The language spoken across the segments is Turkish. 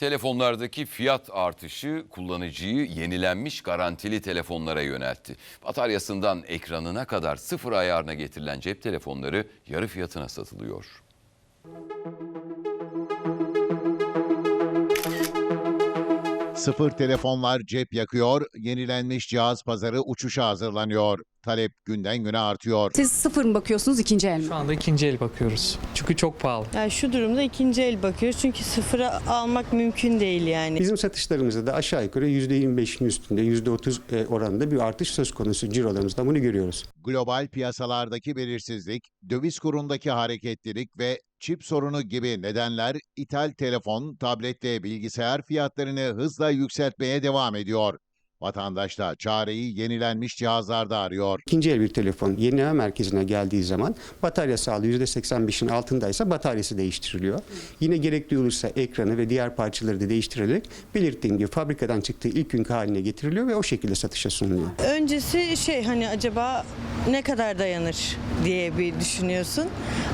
Telefonlardaki fiyat artışı kullanıcıyı yenilenmiş garantili telefonlara yöneltti. Bataryasından ekranına kadar sıfır ayarına getirilen cep telefonları yarı fiyatına satılıyor. Sıfır telefonlar cep yakıyor, yenilenmiş cihaz pazarı uçuşa hazırlanıyor. Talep günden güne artıyor. Siz sıfır mı bakıyorsunuz ikinci el mi? Şu anda ikinci el bakıyoruz. Çünkü çok pahalı. Yani şu durumda ikinci el bakıyoruz çünkü sıfıra almak mümkün değil yani. Bizim satışlarımızda da aşağı yukarı %25'in üstünde %30 e, oranında bir artış söz konusu cirolarımızda bunu görüyoruz. Global piyasalardaki belirsizlik, döviz kurundaki hareketlilik ve çip sorunu gibi nedenler ithal telefon, tablet ve bilgisayar fiyatlarını hızla yükseltmeye devam ediyor. Vatandaş da çareyi yenilenmiş cihazlarda arıyor. İkinci el bir telefon yenileme merkezine geldiği zaman batarya sağlığı %85'in altındaysa bataryası değiştiriliyor. Yine gerekli olursa ekranı ve diğer parçaları da değiştirilerek belirttiğim gibi fabrikadan çıktığı ilk günkü haline getiriliyor ve o şekilde satışa sunuluyor. Öncesi şey hani acaba ne kadar dayanır diye bir düşünüyorsun.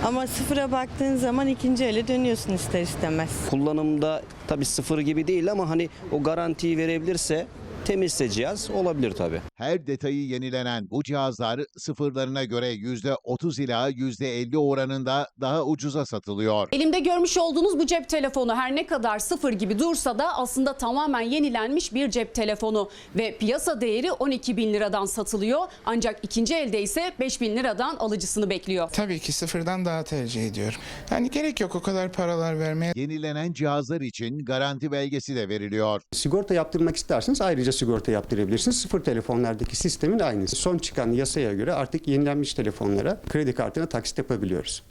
Ama sıfıra baktığın zaman ikinci ele dönüyorsun ister istemez. kullanımda tabii sıfır gibi değil ama hani o garantiyi verebilirse temizse cihaz olabilir tabii. Her detayı yenilenen bu cihazlar sıfırlarına göre %30 ila %50 oranında daha ucuza satılıyor. Elimde görmüş olduğunuz bu cep telefonu her ne kadar sıfır gibi dursa da aslında tamamen yenilenmiş bir cep telefonu ve piyasa değeri 12 bin liradan satılıyor. Ancak ikinci elde ise 5 bin liradan alıcısını bekliyor. Tabii ki sıfırdan daha tercih ediyorum. Yani gerek yok o kadar paralar vermeye. Yenilenen cihazlar için garanti belgesi de veriliyor. Sigorta yaptırmak isterseniz ayrıca sigorta yaptırabilirsiniz. Sıfır telefonlardaki sistemin aynısı. Son çıkan yasaya göre artık yenilenmiş telefonlara kredi kartına taksit yapabiliyoruz.